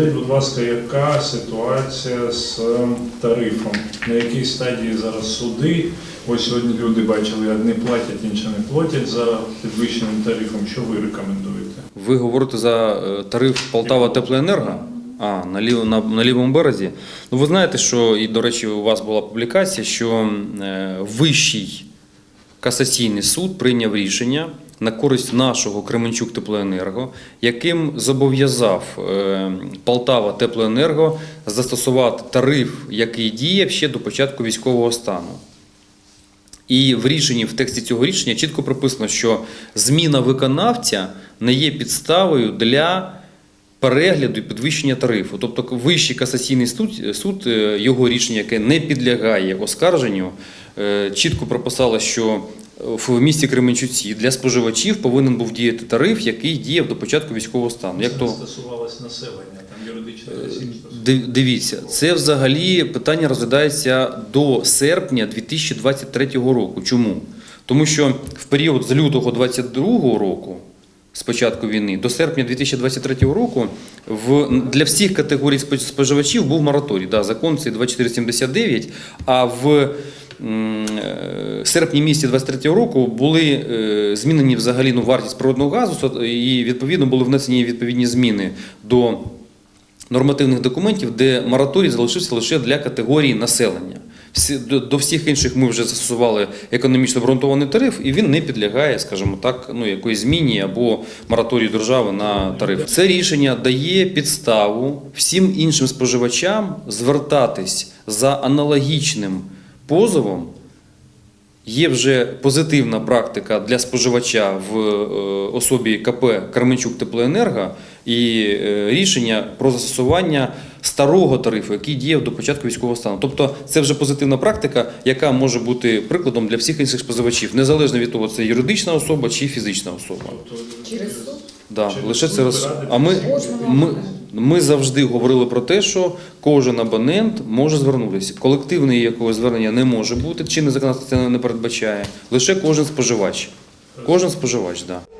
Скажіть, будь ласка, яка ситуація з ем, тарифом? На якій стадії зараз суди? Ось сьогодні люди бачили, одні платять, інші не платять за підвищеним тарифом. Що ви рекомендуєте? Ви говорите за е, тариф Полтава Теплоенерго? А, на, лів, на, на лівому березі. Ну, ви знаєте, що, і, до речі, у вас була публікація, що е, Вищий касаційний суд прийняв рішення на користь нашого Кременчук Теплоенерго, яким зобов'язав е, Полтава Теплоенерго застосувати тариф, який діяв ще до початку військового стану. І в рішенні, в тексті цього рішення чітко прописано, що зміна виконавця не є підставою для перегляду і підвищення тарифу. Тобто Вищий касаційний суд, суд е, його рішення, яке не підлягає оскарженню, е, чітко прописало, що в місті Кременчуці для споживачів повинен був діяти тариф, який діяв до початку військового стану. Як Це то стосувалось населення, там стосувалося. Див- Дивіться, це взагалі питання розглядається до серпня 2023 року. Чому? Тому що в період з лютого 2022 року, з початку війни, до серпня 2023 року, в, для всіх категорій споживачів був мораторій. Да, закон цей 2479, а в е, серпні місяці 23 року були е, змінені взагалі ну, вартість природного газу і відповідно були внесені відповідні зміни до нормативних документів, де мораторій залишився лише для категорії населення. Всі, до, всіх інших ми вже застосували економічно обґрунтований тариф, і він не підлягає, скажімо так, ну якоїсь зміні або мораторію держави на тариф. Це рішення дає підставу всім іншим споживачам звертатись за аналогічним позовом Є вже позитивна практика для споживача в е, особі КП Карменчук Теплоенерго і е, рішення про застосування старого тарифу, який діяв до початку військового стану. Тобто це вже позитивна практика, яка може бути прикладом для всіх інших споживачів, незалежно від того, це юридична особа чи фізична особа. Через суд? Да, Через лише суд це роз... радитись. А ми, ми. Ми завжди говорили про те, що кожен абонент може звернутися. Колективне якого звернення не може бути, чинне законодавство це не передбачає. Лише кожен споживач. Кожен споживач, так. Да.